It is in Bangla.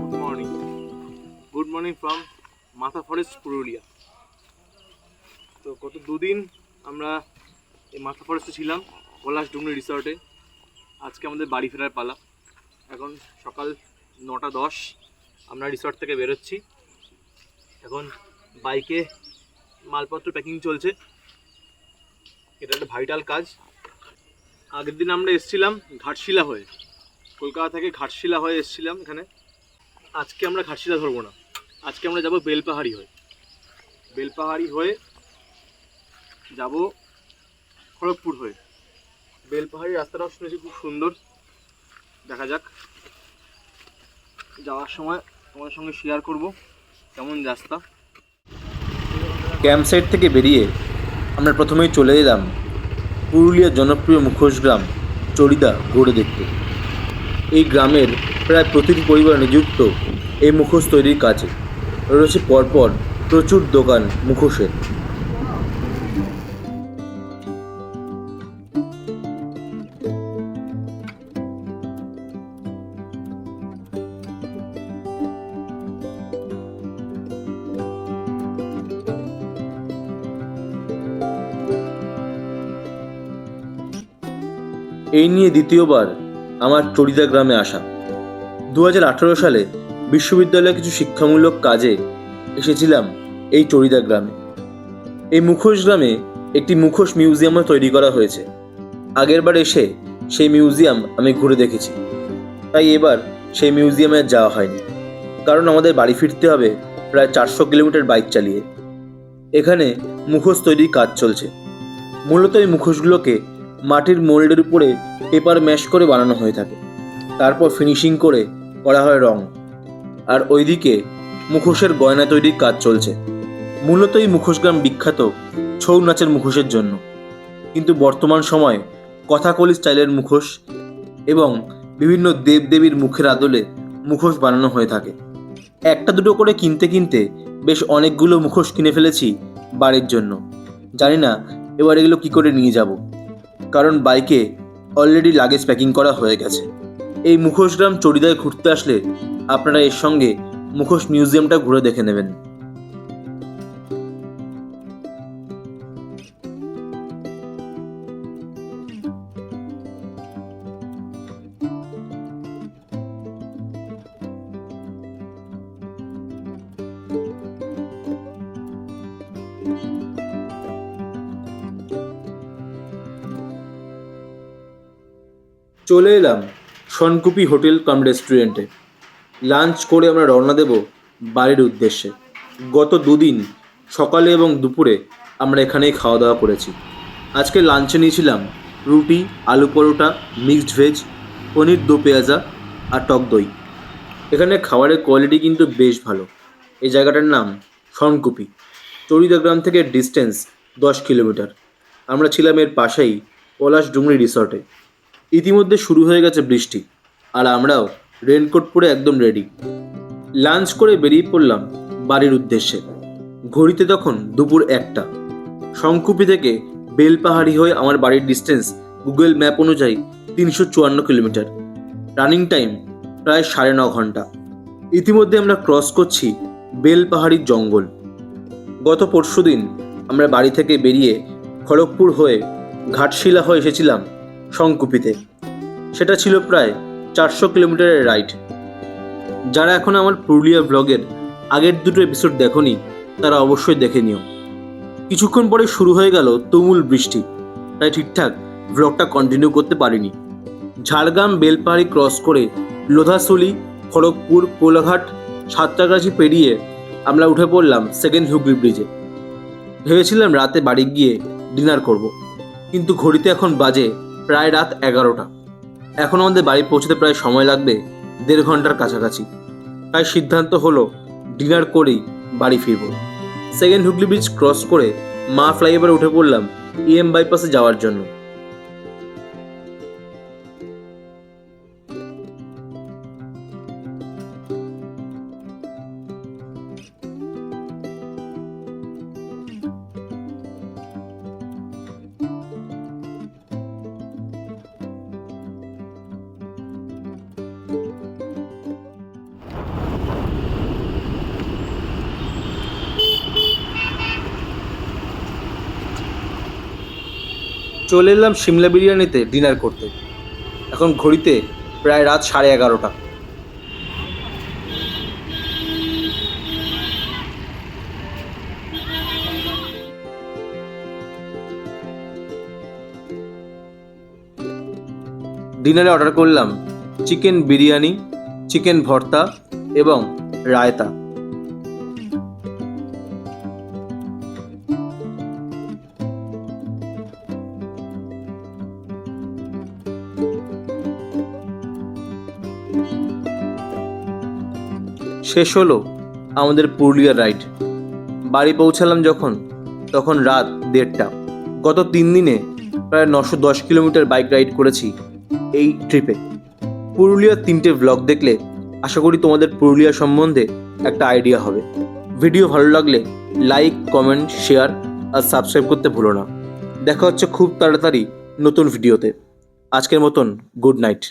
Good morning good morning from Matha forest Purulia তো গত দুদিন আমরা এই মাথা ফরেস্টে ছিলাম, পলাশ ডুমরি রিসর্টে আজকে আমাদের বাড়ি ফেরার পালা। এখন সকাল নটা দশ, আমরা রিসর্ট থেকে বেরোচ্ছি। এখন বাইকে মালপত্র প্যাকিং চলছে। এটা একটা ভাইটাল কাজ। আগের দিন আমরা এসেছিলাম ঘাটশিলা হয়ে। কলকাতা থেকে ঘাটশিলা হয়ে এসেছিলাম এখানে। আজকে আমরা ঘাটশিলা ধরবো না। আজকে আমরা যাব বেলপাহাড়ি হয়ে। বেলপাহাড়ি হয়ে যাব খড়গপুর হয়ে। বেলপাহাড়ি রাস্তাটাও শুনেছি খুব সুন্দর। দেখা যাক। যাওয়ার সময় তোমাদের সঙ্গে শেয়ার করব কেমন রাস্তা। ক্যাম্প সাইট থেকে বেরিয়ে আমরা প্রথমেই চলে এলাম পুরুলিয়ার জনপ্রিয় মুখোশ গ্রাম চড়িদা ঘুরে দেখতে। এই গ্রামের প্রায় প্রতিটি পরিবার নিযুক্ত এই মুখোশ তৈরির কাজে। রয়েছে পরপর প্রচুর দোকান মুখোশের। এই নিয়ে দ্বিতীয়বার আমার চড়িদা গ্রামে আসা। দু হাজার আঠারো সালে বিশ্ববিদ্যালয়ে কিছু শিক্ষামূলক কাজে এসেছিলাম এই চড়িদা গ্রামে। এই মুখোশ গ্রামে একটি মুখোশ মিউজিয়ামও তৈরি করা হয়েছে। আগেরবার এসে সেই মিউজিয়াম আমি ঘুরে দেখেছি। তাই এবার সেই মিউজিয়ামে যাওয়া হয়নি। কারণ আমাদের বাড়ি ফিরতে হবে প্রায় চারশো কিলোমিটার বাইক চালিয়ে। এখানে মুখোশ তৈরির কাজ চলছে। মূলত এই মুখোশগুলোকে মাটির মোল্ডের উপরে পেপার ম্যাশ করে বানানো হয়ে থাকে। তারপর ফিনিশিং করে করা হয় রং। আর ওইদিকে মুখোশের গয়না তৈরির কাজ চলছে। মূলত এই মুখোশগ্রাম বিখ্যাত ছৌ নাচের মুখোশের জন্য। কিন্তু বর্তমান সময়ে কথাকলি স্টাইলের মুখোশ এবং বিভিন্ন দেবদেবীর মুখের আদলে মুখোশ বানানো হয়ে থাকে। একটা দুটো করে কিনতে কিনতে বেশ অনেকগুলো মুখোশ কিনে ফেলেছি বাড়ির জন্য। জানি না এবার এগুলো কি করে নিয়ে যাব। কারণ বাইকে অলরেডি লাগেজ প্যাকিং করা হয়ে গেছে। এই মুখোশগ্রাম চড়িদায় ঘুরতে আসলে আপনারা এর সঙ্গে মুখোশ মিউজিয়ামটা ঘুরে দেখে নেবেন। চলে এলাম সনকুপি হোটেল কাম রেস্টুরেন্টে। লাঞ্চ করে আমরা রওনা দেব বাড়ির উদ্দেশ্যে। গত দুদিন, সকালে এবং দুপুরে আমরা এখানেই খাওয়া দাওয়া করেছি। আজকে লাঞ্চে নিয়েছিলাম রুটি, আলু পরোটা, মিক্সড ভেজ, পনির দো পেঁয়াজা আর টক দই। এখানে খাবারের কোয়ালিটি কিন্তু বেশ ভালো। এই জায়গাটার নাম সনকুপি চড়িদা গ্রাম থেকে ডিস্টেন্স দশ কিলোমিটার। আমরা ছিলাম এর পাশেই পলাশ ডুমরি রিসর্টে। ইতিমধ্যে শুরু হয়ে গেছে বৃষ্টি, আর আমরাও রেনকোট পরে একদম রেডি লাঞ্চ করে বেরিয়ে পড়লাম বাড়ির উদ্দেশ্যে। ঘড়িতে তখন দুপুর একটা। শঙ্কুপি থেকে বেলপাহাড়ি হয়ে আমার বাড়ির ডিস্টেন্স গুগল ম্যাপ অনুযায়ী তিনশো চুয়ান্ন কিলোমিটার। রানিং টাইম প্রায় সাড়ে ন ঘণ্টা। ইতিমধ্যে আমরা ক্রস করছি বেলপাহাড়ির জঙ্গল। গত পরশুদিন আমরা বাড়ি থেকে বেরিয়ে খড়গপুর হয়ে ঘাটশিলা হয়ে এসেছিলাম শঙ্কুপিতে সেটা ছিল প্রায় চারশো কিলোমিটারের রাইড। যারা এখন আমার পুরুলিয়া ব্লগের আগের দুটো এপিসোড দেখনি, তারা অবশ্যই দেখে নিও। কিছুক্ষণ পরে শুরু হয়ে গেল তুমুল বৃষ্টি। তাই ঠিকঠাক ব্লগটা কন্টিনিউ করতে পারিনি। ঝাড়গ্রাম বেলপাহাড়ি ক্রস করে লোধাসুলি, খড়গপুর, কোলাঘাট সাতটাগাছি পেরিয়ে আমরা উঠে পড়লাম সেকেন্ড হুগলি ব্রিজে ভেবেছিলাম রাতে বাড়ি গিয়ে ডিনার করব। কিন্তু ঘড়িতে এখন বাজে প্রায় রাত এগারোটা। এখন আমাদের বাড়ি পৌঁছতে প্রায় সময় লাগবে দেড় ঘণ্টার কাছাকাছি। তাই সিদ্ধান্ত হলো ডিনার করেই বাড়ি ফিরব। সেকেন্ড হুগলি ব্রিজ ক্রস করে মা ফ্লাইওভারে উঠে পড়লাম ইএম বাইপাসে যাওয়ার জন্য। চলে এলাম সিমলা বিরিয়ানিতে ডিনার করতে। এখন ঘড়িতে প্রায় রাত সাড়ে এগারোটা। ডিনারে অর্ডার করলাম চিকেন বিরিয়ানি, চিকেন ভর্তা এবং রায়তা। শেষ হলো আমাদের পুরুলিয়ার রাইড। বাড়ি পৌঁছালাম যখন, তখন রাত দেড়টা। গত তিন দিনে প্রায় নশো দশ কিলোমিটার বাইক রাইড করেছি এই ট্রিপে পুরুলিয়ার তিনটে ব্লগ দেখলে আশা করি তোমাদের পুরুলিয়া সম্বন্ধে একটা আইডিয়া হবে। ভিডিও ভালো লাগলে লাইক কমেন্ট শেয়ার আর সাবস্ক্রাইব করতে ভুলো না। দেখা হচ্ছে খুব তাড়াতাড়ি নতুন ভিডিওতে আজকের মতন গুড নাইট